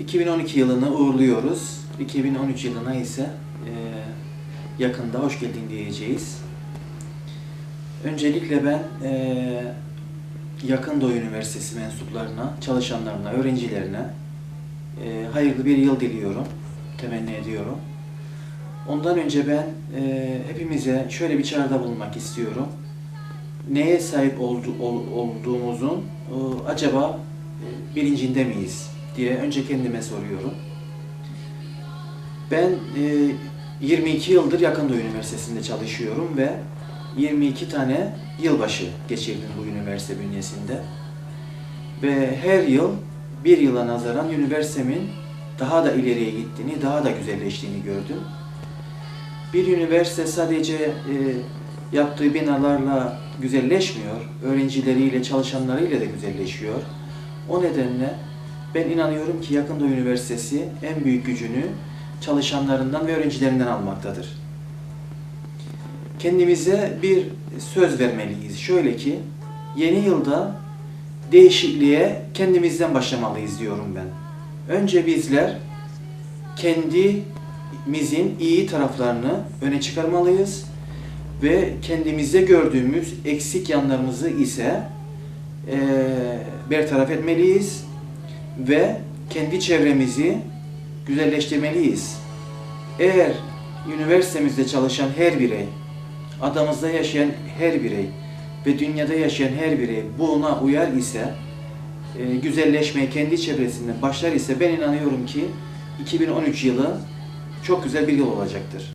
2012 yılını uğurluyoruz. 2013 yılına ise e, yakında hoş geldin diyeceğiz. Öncelikle ben e, Yakın Doğu Üniversitesi mensuplarına, çalışanlarına, öğrencilerine e, hayırlı bir yıl diliyorum, temenni ediyorum. Ondan önce ben hepimize şöyle bir çağrıda bulunmak istiyorum. Neye sahip oldu, ol- olduğumuzun acaba bilincinde miyiz diye önce kendime soruyorum. Ben e, 22 yıldır Yakın Doğu Üniversitesi'nde çalışıyorum ve 22 tane yılbaşı geçirdim bu üniversite bünyesinde. Ve her yıl bir yıla nazaran üniversitemin daha da ileriye gittiğini, daha da güzelleştiğini gördüm. Bir üniversite sadece e, yaptığı binalarla güzelleşmiyor, öğrencileriyle, çalışanlarıyla da güzelleşiyor. O nedenle ben inanıyorum ki Yakın Doğu Üniversitesi en büyük gücünü çalışanlarından ve öğrencilerinden almaktadır. Kendimize bir söz vermeliyiz. Şöyle ki, yeni yılda değişikliğe kendimizden başlamalıyız diyorum ben. Önce bizler kendimizin iyi taraflarını öne çıkarmalıyız ve kendimizde gördüğümüz eksik yanlarımızı ise eee bertaraf etmeliyiz ve kendi çevremizi güzelleştirmeliyiz. Eğer üniversitemizde çalışan her birey, adamızda yaşayan her birey ve dünyada yaşayan her birey buna uyar ise, e, güzelleşmeye kendi çevresinden başlar ise ben inanıyorum ki 2013 yılı çok güzel bir yıl olacaktır.